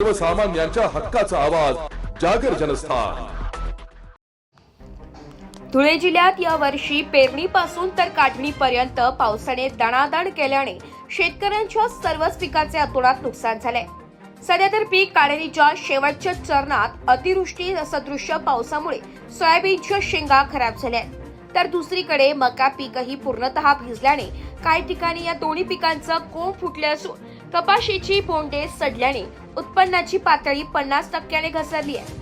सर्वसामान्यांच्या हक्काचा आवाज जागर जनस्थान. धुळे जिल्ह्यात यावर्षी पेरणीपासून तर काढणीपर्यंत पावसाने दणादण केल्याने शेतकऱ्यांच्या सर्वच पिकाचे अतोनात नुकसान झाले. सध्या तर पीक काढणीच्या शेवटच्या चरणात अतिवृष्टी सदृश्य पावसामुळे सोयाबीनच्या शेंगा खराब झाल्या तर दुसरीकडे मका पीकही पूर्णतः भिजल्याने काही ठिकाणी या दोन्ही पिकांचं कोंब फुटले असून कपाशीची बोंडे सडल्याने उत्पन्नाची पातळी पन्नास टक्क्याने घसरली आहे.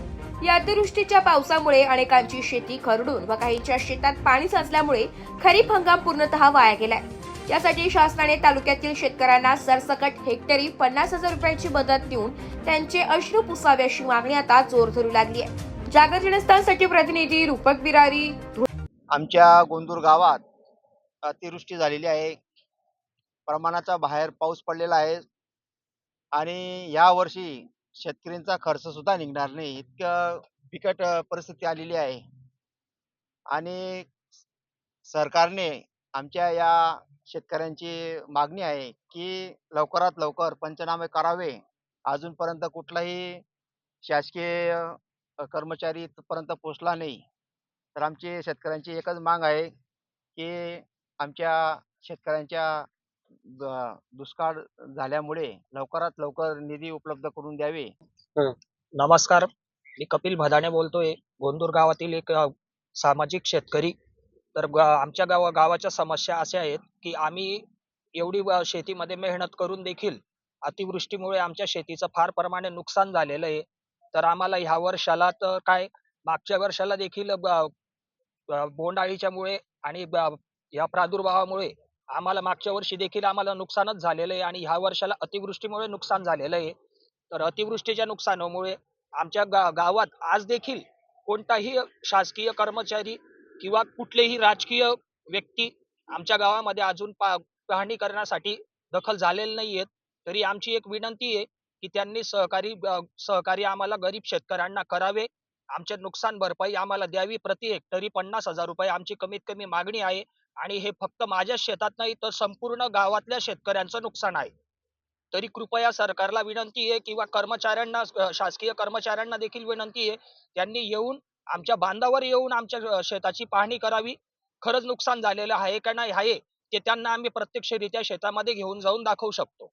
या अतिवृष्टीच्या पावसामुळे अनेकांची शेती खरडून व काहींच्या शेतात पाणी साचल्यामुळे खरीप हंगाम पूर्णतः वाया गेलाय. यासाठी शासनाने तालुक्यातील शेतकऱ्यांना सरसकट हेक्टरी पन्नास हजार रुपयांची मदत देऊन त्यांचे अश्रू पुसावे अशी मागणी आता जोर धरू लागली आहे. जागर जनस्थानसाठी प्रतिनिधी रूपक बिरारी आमच्या गोंदूर गावात अतिवृष्टी झालेली आहे. प्रमाणाचा बाहेर पाऊस पडलेला आहे. आणि या वर्षी शेतकऱ्यांचा खर्च सुद्धा निघणार नाही. इतकं बिकट परिस्थिती आलेली आहे. आणि सरकारने आमच्या या शेतकऱ्यांची मागणी आहे की लवकरात लवकर पंचनामे करावे. अजूनपर्यंत कुठलाही शासकीय कर्मचारी इथपर्यंत पोहोचला नाही. तर आमची शेतकऱ्यांची एकच माग आहे की आमच्या शेतकऱ्यांच्या दुष्काळ झाल्यामुळे लवकरात लवकर निधी उपलब्ध करून द्यावे. नमस्कार. मी कपिल भदाणे बोलतोय. गोंदूर गावातील एक अ, सामाजिक शेतकरी. तर गा- आमच्या गावा गावाच्या समस्या अशा आहेत की आम्ही एवढी व- शेतीमध्ये मेहनत करून देखील अतिवृष्टीमुळे आमच्या शेतीचं फार प्रमाणे नुकसान झालेलं आहे. तर आम्हाला ह्या वर्षाला तर काय मागच्या वर्षाला देखील ब- ब- बोंडअळीच्यामुळे आणि ब- या प्रादुर्भावामुळे आम्हाला मागच्या वर्षी देखील आम्हाला नुकसानच झालेलं आहे आणि ह्या वर्षाला अतिवृष्टीमुळे नुकसान झालेलं आहे. तर अतिवृष्टीच्या नुकसानामुळे आमच्या गा गावात आज देखील कोणताही शासकीय कर्मचारी किंवा कुठलेही राजकीय व्यक्ती आमच्या गावामध्ये अजून पा पाहणी करण्यासाठी दखल झालेले नाहीयेत तरी आमची एक विनंती आहे की त्यांनी सहकारी सहकारी आम्हाला गरीब शेतकऱ्यांना करावे. आमचे नुकसान भरपाई आम्हाला द्यावी प्रति हेक्टरी पन्नास हजार रुपये आमची कमीत कमी मागणी आहे. आणि हे फक्त माझ्या शेतात नाही तर संपूर्ण गावातल्या शेतकऱ्यांचं नुकसान आहे. तरी कृपया सरकारला विनंती आहे किंवा कर्मचाऱ्यांना शासकीय कर्मचाऱ्यांना देखील विनंती आहे त्यांनी येऊन आमच्या बांधावर येऊन आमच्या शेताची पाहणी करावी. खरंच नुकसान झालेलं आहे का नाही आहे ते त्यांना आम्ही प्रत्यक्षरित्या शेतामध्ये घेऊन जाऊन दाखवू शकतो.